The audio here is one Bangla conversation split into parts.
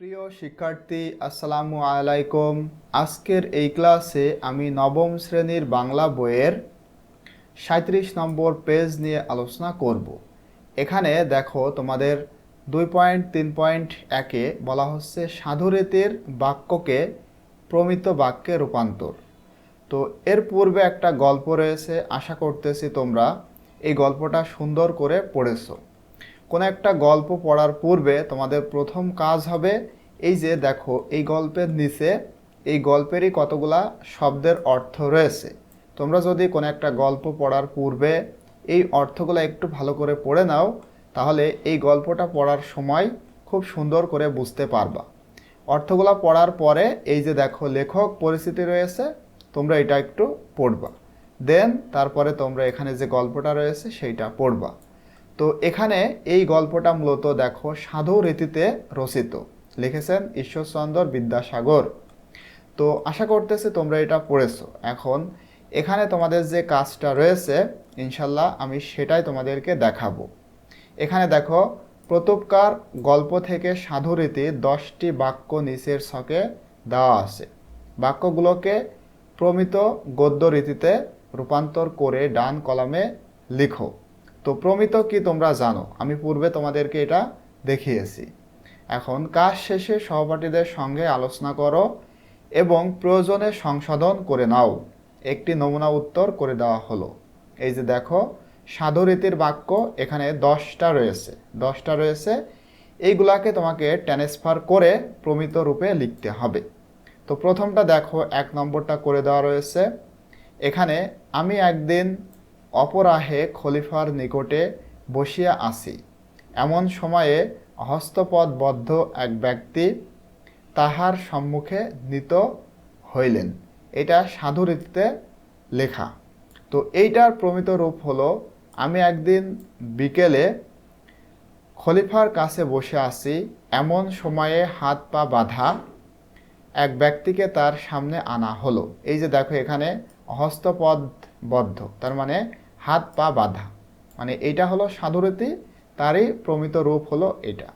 প্রিয় শিক্ষার্থী, আসসালামু আলাইকুম। আজকের এই ক্লাসে আমি নবম শ্রেণির বাংলা বইয়ের সাঁত্রিশ নম্বর পেজ নিয়ে আলোচনা করব। এখানে দেখো তোমাদের দুই পয়েন্ট, তিন পয়েন্ট একে বলা হচ্ছে সাধুরীতির বাক্যকে প্রমিত বাক্যে রূপান্তর। তো এর পূর্বে একটা গল্প রয়েছে, আশা করতেছি তোমরা এই গল্পটা সুন্দর করে পড়েছো। কোনো একটা গল্প পড়ার পূর্বে তোমাদের প্রথম কাজ হবে এই যে দেখো, এই গল্পের নিচে, এই গল্পেরই কতগুলা শব্দের অর্থ রয়েছে। তোমরা যদি কোনো একটা গল্প পড়ার পূর্বে এই অর্থগুলো একটু ভালো করে পড়ে নাও, তাহলে এই গল্পটা পড়ার সময় খুব সুন্দর করে বুঝতে পারবা। অর্থগুলো পড়ার পরে এই যে দেখো, লেখক পরিস্থিতি রয়েছে, তোমরা এটা একটু পড়বা। দেন তারপরে তোমরা এখানে যে গল্পটা রয়েছে, সেইটা পড়বা। তো এখানে এই গল্পটা মূলত দেখো সাধু রীতিতে রচিত। লিখেছেন ঈশ্বরচন্দ্র বিদ্যাসাগর। তো আশা করতেছি তোমরা এটা পড়েছো। এখন এখানে তোমাদের যে কাজটা রয়েছে, ইনশাল্লাহ আমি সেটাই তোমাদেরকে দেখাবো। এখানে দেখো, প্রতুপকার গল্প থেকে সাধু রীতির দশটি বাক্য নিচের ছকে দেওয়া আছে। বাক্যগুলোকে প্রমিত গদ্য রীতিতে রূপান্তর করে ডান কলামে লিখো। তো প্রমিত কি তোমরা জানো? আমি পূর্বে তোমাদেরকে এটা দেখিয়েছি। এখন কাজ শেষে সহপাঠীদের সঙ্গে আলোচনা করো এবং প্রয়োজনে সংশোধন করে নাও। একটি নমুনা উত্তর করে দেওয়া হলো। এই যে দেখো, সাধুরীতির বাক্য এখানে দশটা রয়েছে। দশটা রয়েছে। এইগুলাকে তোমাকে ট্রান্সফার করে প্রমিত রূপে লিখতে হবে। তো প্রথমটা দেখো, এক নম্বরটা করে দেওয়া রয়েছে। এখানে, আমি একদিন অপরাহে খলিফার নিকটে বসিয়া আছি এমন সময়ে হস্তপদবদ্ধ এক ব্যক্তি তাহার সম্মুখে নিত হইলেন। এটা সাধু রীতিতে লেখা। তো এইটার প্রমিত রূপ হলো, আমি একদিন বিকেলে খলিফার কাছে বসে আছি এমন সময়ে হাত পা বাঁধা এক ব্যক্তিকে তার সামনে আনা হলো। এই যে দেখো এখানে হস্তপদবদ্ধ, তার মানে হাত, পা বাঁধা। মানে এইটা হলো সাধুরীতি, তারই প্রমিত রূপ হলো এটা।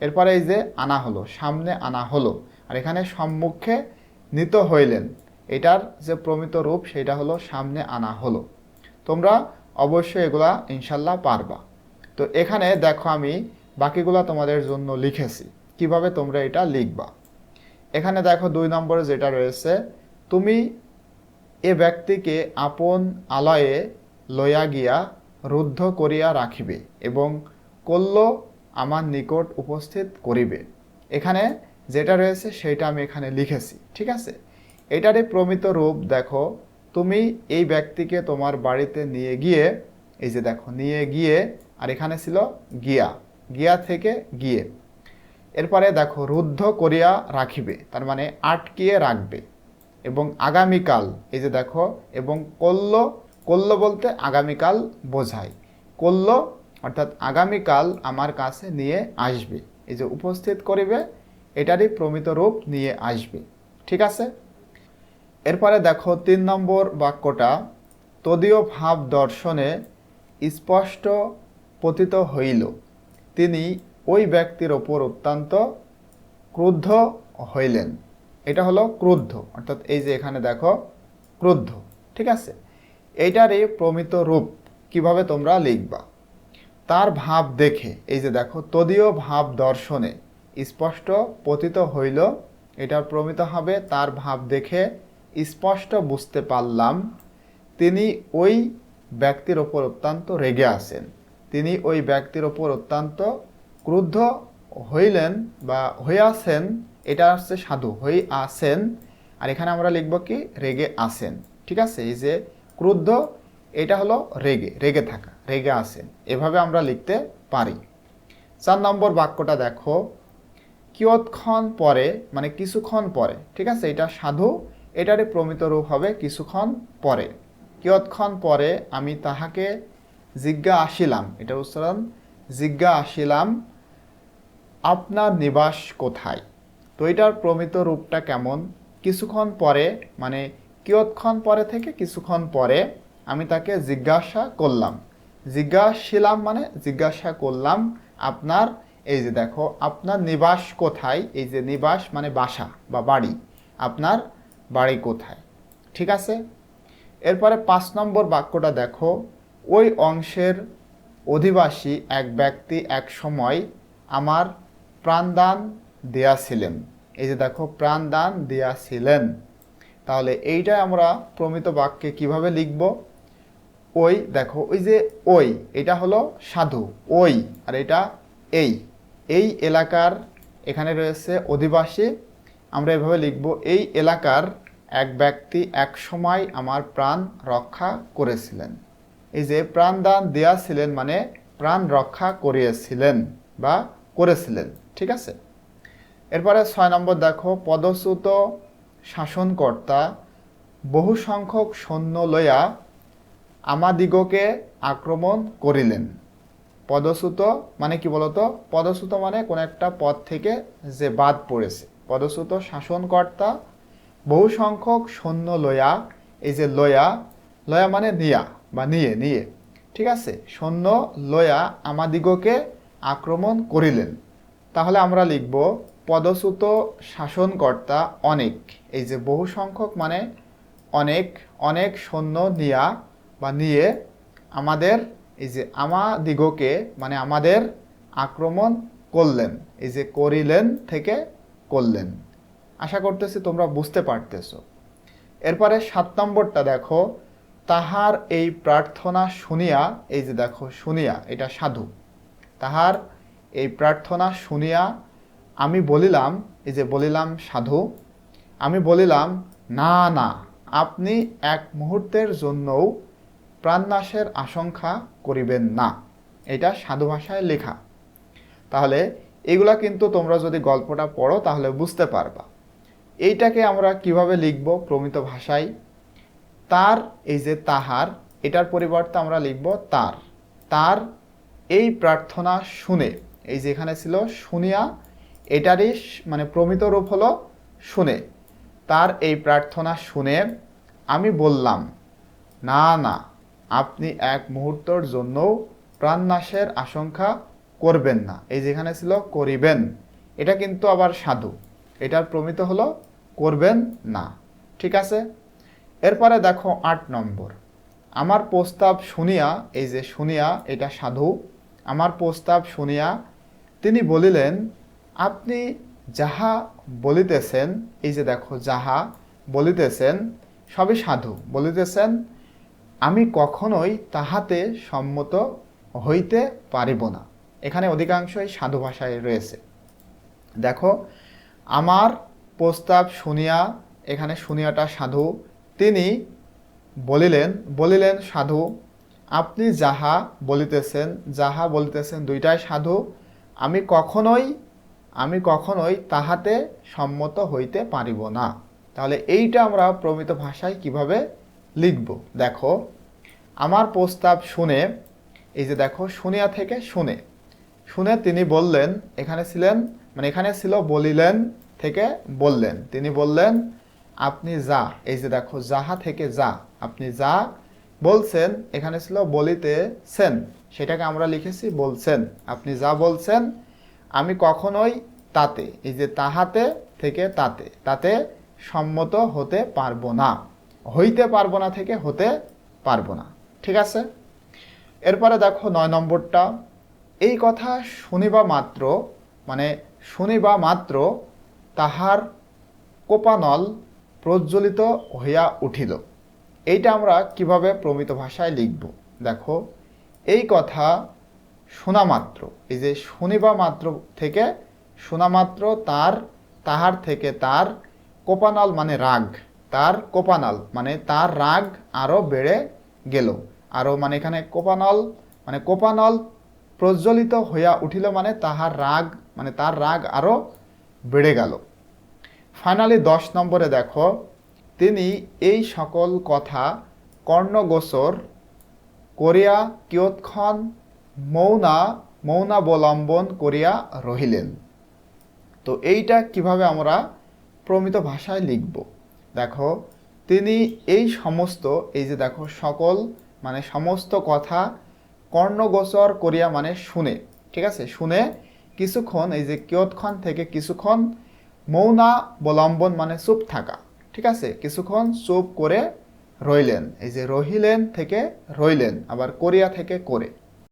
এরপরে এই যে আনা হলো, সামনে আনা হলো, আর এখানে সম্মুখে নিত হইলেন, এটার যে প্রমিত রূপ সেটা হলো সামনে আনা হলো। তোমরা অবশ্যই এগুলা ইনশাল্লাহ পারবা। তো এখানে দেখো আমি বাকিগুলা তোমাদের জন্য লিখেছি, কীভাবে তোমরা এটা লিখবা। এখানে দেখো দুই নম্বরে যেটা রয়েছে, তুমি এ ব্যক্তিকে আপন আলয়ে লইয়া গিয়া রুদ্ধ করিয়া রাখিবে এবং কল্য আমার নিকট উপস্থিত করিবে। এখানে যেটা রয়েছে সেটা আমি এখানে লিখেছি, ঠিক আছে? এটারই প্রমিত রূপ দেখো, তুমি এই ব্যক্তিকে তোমার বাড়িতে নিয়ে গিয়ে, এই যে দেখো, নিয়ে গিয়ে, আর এখানে ছিল গিয়া গিয়া থেকে গিয়ে। এরপরে দেখো, রুদ্ধ করিয়া রাখিবে, তার মানে আটকিয়ে রাখবে। এবং আগামীকাল, এই যে দেখো, এবং কল্য কল্য বলতে আগামীকাল বোঝায়। কল্য অর্থাৎ আগামীকাল আমার কাছে নিয়ে আসবে। এই যে উপস্থিত করিবে, এটারই প্রমিত রূপ নিয়ে আসবে। ঠিক আছে? এরপরে দেখো তিন নম্বর বাক্যটা, তদীয় ভাব দর্শনে স্পষ্ট পতিত হইল। তিনি ওই ব্যক্তির ওপর অত্যন্ত ক্রুদ্ধ হইলেন। এটা হলো ক্রুদ্ধ। অর্থাৎ এই যে এখানে দেখো, ক্রুদ্ধ। ঠিক আছে? এইটারই প্রমিত রূপ কীভাবে তোমরা লিখবা? তার ভাব দেখে, এই যে দেখো, তদীয় ভাব দর্শনে স্পষ্ট পতিত হইল, এটার প্রমিত হবে, তার ভাব দেখে স্পষ্ট বুঝতে পারলাম, তিনি ওই ব্যক্তির ওপর অত্যন্ত রেগে আসেন তিনি ওই ব্যক্তির ওপর অত্যন্ত ক্রুদ্ধ হইলেন বা হয়ে হইয়াছেন এটা হচ্ছে সাধু হই আসেন আর এখানে আমরা লিখব কি? রেগে আসেন ঠিক আছে? এই যে ক্রুদ্ধ, এটা হলো রেগে রেগে থাকা, রেগে আসেন। এভাবে আমরা লিখতে পারি। চার নম্বর বাক্যটা দেখো। কিয়ৎক্ষণ পরে মানে কিছুক্ষণ পরে, ঠিক আছে? এটা সাধু, এটারই প্রমিত রূপ হবে কিছুক্ষণ পরে। কিয়ৎক্ষণ পরে আমি তাহাকে জিজ্ঞা আসিলাম, এটা উচ্চারণ, জিজ্ঞা আসিলাম, আপনার নিবাস কোথায়? তো এটার প্রমিত রূপটা কেমন? কিছুক্ষণ পরে মানে কিয়ৎক্ষণ পরে থেকে কিছুক্ষণ পরে আমি তাকে জিজ্ঞাসা করলাম। জিজ্ঞাসিলাম মানে জিজ্ঞাসা করলাম, আপনার, এই যে দেখো, আপনার নিবাস কোথায়? এই যে নিবাস মানে বাসা বা বাড়ি। আপনার বাড়ি কোথায়? ঠিক আছে? এরপরে পাঁচ নম্বর বাক্যটা দেখো। ওই অংশের অধিবাসী এক ব্যক্তি এক সময় আমার প্রাণদান দেয়াছিলেন। এই যে দেখো, প্রাণদান দেয়াছিলেন। তাহলে এইটা আমরা প্রমিত বাক্যে কীভাবে লিখব? ওই, দেখো, ওই যে ওই, এটা হলো সাধু, ওই, আর এটা এই। এই এলাকার এখানে রয়েছে অধিবাসী। আমরা এভাবে লিখব, এই এলাকার এক ব্যক্তি এক সময় আমার প্রাণ রক্ষা করেছিলেন। এই যে প্রাণদান দেয়াছিলেন মানে প্রাণ রক্ষা করিয়েছিলেন বা করেছিলেন, ঠিক আছে? এরপরে ছয় নম্বর দেখো, পদচ্যুত শাসনকর্তা বহু সংখ্যক সৈন্য লয়া আমাদিগকে আক্রমণ করিলেন। পদচ্যুত মানে কি বলতো? পদচ্যুত মানে কোন একটা পদ থেকে যে বাদ পড়েছে। পদচ্যুত শাসনকর্তা বহু সংখ্যক সৈন্য লয়া, এই যে লয়া লয়া মানে নিয়া বা নিয়ে নিয়ে। ঠিক আছে? সৈন্য লয়া আমাদিগকে আক্রমণ করিলেন। তাহলে আমরা লিখব পদচ্যুত শাসনকর্তা অনেক। এই যে বহু সংখ্যক মানে অনেক অনেক সৈন্য নিয়া বা নিয়ে আমাদের এই যে আমাদিগকে মানে আমাদের আক্রমণ করলেন, এই যে করিলেন থেকে করলেন। আশা করতেছি তোমরা বুঝতে পারতেছ। এরপরে সাত নম্বরটা দেখো, তাহার এই প্রার্থনা শুনিয়া, এই যে দেখো শুনিয়া, এটা সাধু। তাহার এই প্রার্থনা শুনিয়া আমি বলিলাম, এই যে বলিলাম সাধু, আমি বলিলাম, না না, আপনি এক মুহূর্তের জন্যও প্রাণনাশের আশঙ্কা করিবেন না। এটা সাধু ভাষায় লেখা। তাহলে এগুলা কিন্তু তোমরা যদি গল্পটা পড়ো, তাহলে বুঝতে পারবা। এইটাকে আমরা কীভাবে লিখব প্রমিত ভাষায়? তার, এই যে তাহার, এটার পরিবর্তে আমরা লিখব তার। তার এই প্রার্থনা শুনে, এই যে এখানে ছিল, শুনিয়া এটারই মানে প্রমিত রূপ হলো শুনে। তার এই প্রার্থনা শুনে আমি বললাম, না না, আপনি এক মুহূর্তর জন্যও প্রাণনাশের আশঙ্কা করবেন না। এই যেখানে ছিল করিবেন। এটা কিন্তু আবার সাধু। এটার প্রমিত হলো করবেন না। ঠিক আছে? এরপরে দেখো আট নম্বর। আমার প্রস্তাব শুনিয়া, এই যে শুনিয়া, এটা সাধু। আমার প্রস্তাব শুনিয়া তিনি বলিলেন আপনি যাহা বলিতেছেন, এই যে দেখো, যাহা বলিতেছেন, সবই সাধু। বলিতেছেন, আমি কখনোই তাহাতে সম্মত হইতে পারিব না। এখানে অধিকাংশই সাধু ভাষায় রয়েছে। দেখো, আমার প্রস্তাব শুনিয়া, এখানে শুনিয়াটা সাধু। তিনি বলিলেন বলিলেন, সাধু, আপনি যাহা বলিতেছেন যাহা বলিতেছেন দুইটাই সাধু। আমি কখনোই আমি কখনোই তাহাতে সম্মত হইতে পারিব না। তাহলে এইটা আমরা প্রমিত ভাষায় কীভাবে লিখব? দেখো, আমার প্রস্তাব শুনে, এই যে দেখো, শুনিয়া থেকে শুনে। শুনে তিনি বললেন, এখানে ছিলেন মানে এখানে ছিল, বলিলেন থেকে বললেন। তিনি বললেন, আপনি যা, এই যে দেখো, যাহা থেকে যা, আপনি যা বলছেন, এখানে ছিল বলিতেছেন, সেটাকে আমরা লিখেছি বলছেন। আপনি যা বলছেন আমি কখনোই তাতে, এই যে তাহাতে থেকে তাতে তাতে সম্মত হতে পারব না। হইতে পারব না থেকে হতে পারব না। ঠিক আছে? এরপরে দেখো নয় নম্বরটা। এই কথা শুনিবা মাত্র মানে শুনিবা মাত্র তাহার কোপানল প্রজ্বলিত হইয়া উঠিল। এইটা আমরা কীভাবে প্রমিত ভাষায় লিখব? দেখো, এই কথা শোনা মাত্র এই যে শুনিবা মাত্র থেকে শোনা মাত্র তার, তাহার থেকে তার কোপানল মানে রাগ। তার কোপানল মানে তার রাগ আরও বেড়ে গেল। আরও মানে এখানে কোপানল মানে কোপানল প্রজ্বলিত হইয়া উঠিল মানে তাহার রাগ মানে তার রাগ আরও বেড়ে গেল। ফাইনালি দশ নম্বরে দেখো, তিনি এই সকল কথা কর্ণগোচর করিয়া কিয়ৎক্ষণ মৌনা, মৌনাবলম্বন করিয়া রহিলেন। তো এইটা কীভাবে আমরা প্রমিত ভাষায় লিখব? দেখো, তিনি এই সমস্ত, এই যে দেখো, সকল মানে সমস্ত কথা কর্ণগোচর করিয়া মানে শুনে, ঠিক আছে? শুনে কিছুক্ষণ, এই যে কিয়ৎক্ষণ থেকে কিছুক্ষণ মৌনা অবলম্বন মানে চুপ থাকা, ঠিক আছে? কিছুক্ষণ চুপ করে রইলেন, এই যে রহিলেন থেকে রইলেন, আবার কোরিয়া থেকে করে।